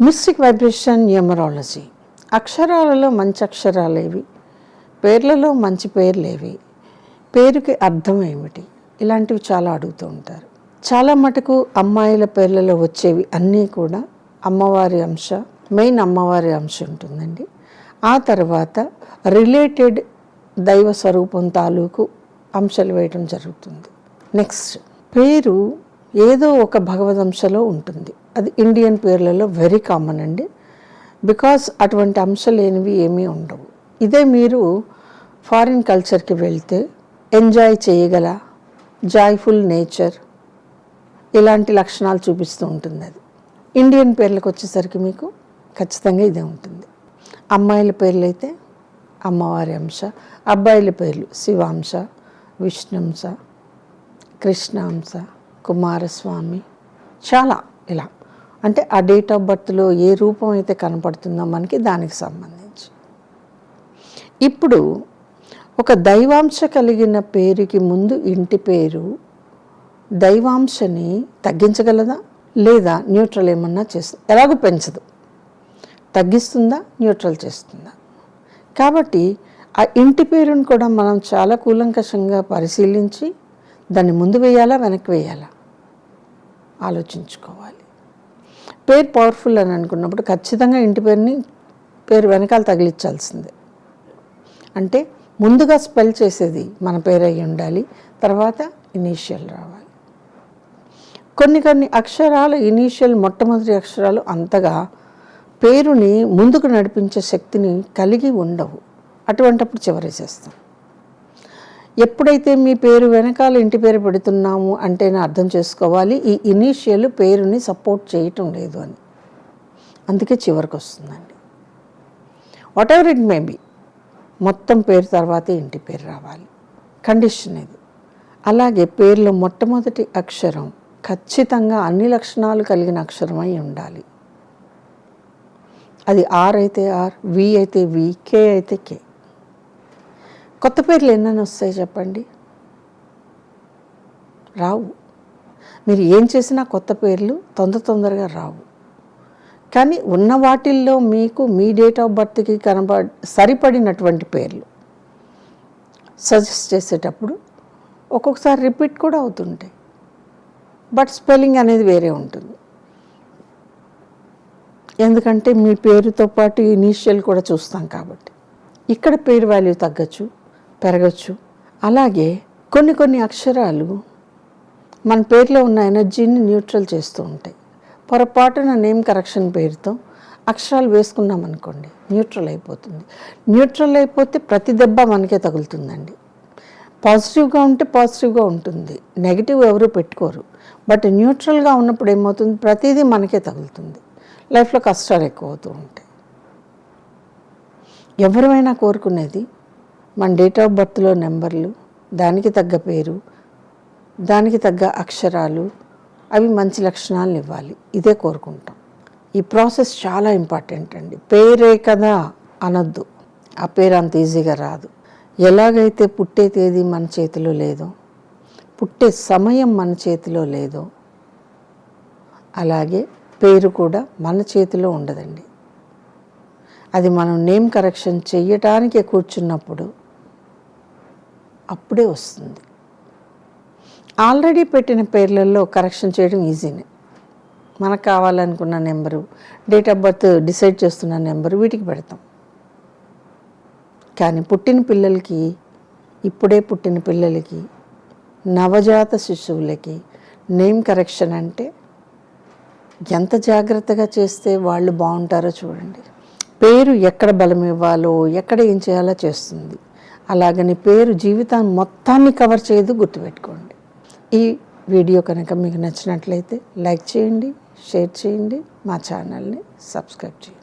Mystic vibration numerology. అక్షరాలలో మంచి అక్షరాలు ఏవి పేర్లలో మంచి పేర్లేవి. పేరుకి అర్థం ఏమిటి? ఇలాంటివి చాలా అడుగుతూ ఉంటారు. చాలా మటుకు అమ్మాయిల పేర్లలో వచ్చేవి అన్నీ కూడా అమ్మవారి అంశ మెయిన్ అమ్మవారి అంశ ఉంటుందండి. ఆ తర్వాత రిలేటెడ్ దైవ స్వరూపం తాలూకు అంశాలు వేయడం జరుగుతుంది. నెక్స్ట్ పేరు ఏదో ఒక భగవదంశలో ఉంటుంది. అది ఇండియన్ పేర్లలో వెరీ కామన్ అండి. బికాస్ అటువంటి అంశ లేనివి ఏమీ ఉండవు. ఇదే మీరు ఫారిన్ కల్చర్కి వెళ్తే ఎంజాయ్ చేయగల జాయ్ఫుల్ నేచర్ ఇలాంటి లక్షణాలు చూపిస్తూ ఉంటుంది అది. ఇండియన్ పేర్లకు వచ్చేసరికి మీకు ఖచ్చితంగా ఇదే ఉంటుంది. అమ్మాయిల పేర్లు అయితే అమ్మవారి అంశ అబ్బాయిల పేర్లు శివాంశ విష్ణుంశ కృష్ణాంశ కుమారస్వామి. చాలా ఇలా. అంటే ఆ డేట్ ఆఫ్ బర్త్లో ఏ రూపం అయితే కనపడుతుందో మనకి దానికి సంబంధించి. ఇప్పుడు ఒక దైవాంశ కలిగిన పేరుకి ముందు ఇంటి పేరు దైవాంశని తగ్గించగలదా? లేదా న్యూట్రల్ ఏమన్నా చేస్తుంది ఎలాగో పెంచదు. తగ్గిస్తుందా? న్యూట్రల్ చేస్తుందా? కాబట్టి ఆ ఇంటి పేరును కూడా మనం చాలా కూలంకషంగా పరిశీలించి దాన్ని ముందు వేయాలా వెనక్కి వేయాలా? ఆలోచించుకోవాలి. పేరు పవర్ఫుల్ అని అనుకున్నప్పుడు ఖచ్చితంగా ఇంటి పేరుని పేరు వెనకాల తగిలించాల్సిందే. అంటే ముందుగా స్పెల్ చేసేది మన పేరు అయి ఉండాలి తర్వాత ఇనీషియల్ రావాలి. కొన్ని కొన్ని అక్షరాలు ఇనీషియల్ మొట్టమొదటి అక్షరాలు అంతగా పేరుని ముందుకు నడిపించే శక్తిని కలిగి ఉండవు. అటువంటప్పుడు చివరేసేస్తాం. ఎప్పుడైతే మీ పేరు వెనకాల ఇంటి పేరు పెడుతున్నాము అంటేనే అర్థం చేసుకోవాలి ఈ ఇనీషియల్ పేరుని సపోర్ట్ చేయటం లేదు అని. అందుకే చివరికి వస్తుందండి. Whatever it may be మొత్తం పేరు తర్వాతే ఇంటి పేరు రావాలి. కండిషన్ ఇది అలాగే పేర్లో మొట్టమొదటి అక్షరం ఖచ్చితంగా అన్ని లక్షణాలు కలిగిన అక్షరమై ఉండాలి. అది ఆర్ అయితే ఆర్ వి అయితే వి కే అయితే కే కొత్త పేర్లు ఎన్నని వస్తాయి చెప్పండి. రావు. మీరు ఏం చేసినా కొత్త పేర్లు తొందర తొందరగా రావు. కానీ ఉన్న వాటిల్లో మీకు మీ డేట్ ఆఫ్ బర్త్కి కనబ సరిపడినటువంటి పేర్లు సజెస్ట్ చేసేటప్పుడు ఒక్కొక్కసారి రిపీట్ కూడా అవుతుంటాయి. బట్ స్పెల్లింగ్ అనేది వేరే ఉంటుంది. ఎందుకంటే మీ పేరుతో పాటు ఇనీషియల్ కూడా చూస్తాం కాబట్టి. ఇక్కడ పేరు వాల్యూ తగ్గచ్చు. పెరగచ్చు. అలాగే కొన్ని కొన్ని అక్షరాలు మన పేరులో ఉన్న ఎనర్జీని న్యూట్రల్ చేస్తూ ఉంటాయి. పొరపాటున నేమ్ కరెక్షన్ పేరుతో అక్షరాలు వేసుకున్నాం అనుకోండి న్యూట్రల్ అయిపోతుంది. న్యూట్రల్ అయిపోతే ప్రతి దెబ్బ మనకే తగులుతుందండి. పాజిటివ్గా ఉంటే పాజిటివ్గా ఉంటుంది. నెగిటివ్ ఎవరు పెట్టుకోరు. బట్ న్యూట్రల్గా ఉన్నప్పుడు ఏమవుతుంది? ప్రతిదీ మనకే తగులుతుంది. లైఫ్లో కష్టాలు ఎక్కువ అవుతూ ఉంటాయి ఎవరైనా కోరుకునేది మన డేట్ ఆఫ్ బర్త్లో నెంబర్లు దానికి తగ్గ పేరు దానికి తగ్గ అక్షరాలు అవి మంచి లక్షణాలను ఇవ్వాలి. ఇదే కోరుకుంటాం. ఈ ప్రాసెస్ చాలా ఇంపార్టెంట్ అండి. పేరే కదా అనొద్దు. ఆ పేరు అంత ఈజీగా రాదు. ఎలాగైతే పుట్టే తేదీ మన చేతిలో లేదో పుట్టే సమయం మన చేతిలో లేదో అలాగే పేరు కూడా మన చేతిలో ఉండదండి. అది మనం నేమ్ కరెక్షన్ చేయటానికే కూర్చున్నప్పుడు అప్పుడే వస్తుంది. ఆల్రెడీ పెట్టిన పేర్లలో కరెక్షన్ చేయడం ఈజీనే. మనకు కావాలనుకున్న number date of birth decide చేస్తున్న నెంబరు వీటికి పెడతాం. కానీ పుట్టిన పిల్లలకి ఇప్పుడే పుట్టిన పిల్లలకి నవజాత శిశువులకి నేమ్ కరెక్షన్ అంటే ఎంత జాగ్రత్తగా చేస్తే వాళ్ళు బాగుంటారో చూడండి. పేరు ఎక్కడ బలం ఇవ్వాలో ఎక్కడ ఏం చేయాలో చేస్తుంది. అలాగని పేరు జీవితాన్ని మొత్తాన్ని కవర్ చేయదు గుర్తుపెట్టుకోండి. ఈ వీడియో కనుక మీకు నచ్చినట్లయితే లైక్ చేయండి షేర్ చేయండి మా ఛానల్ని సబ్స్క్రైబ్ చేయండి.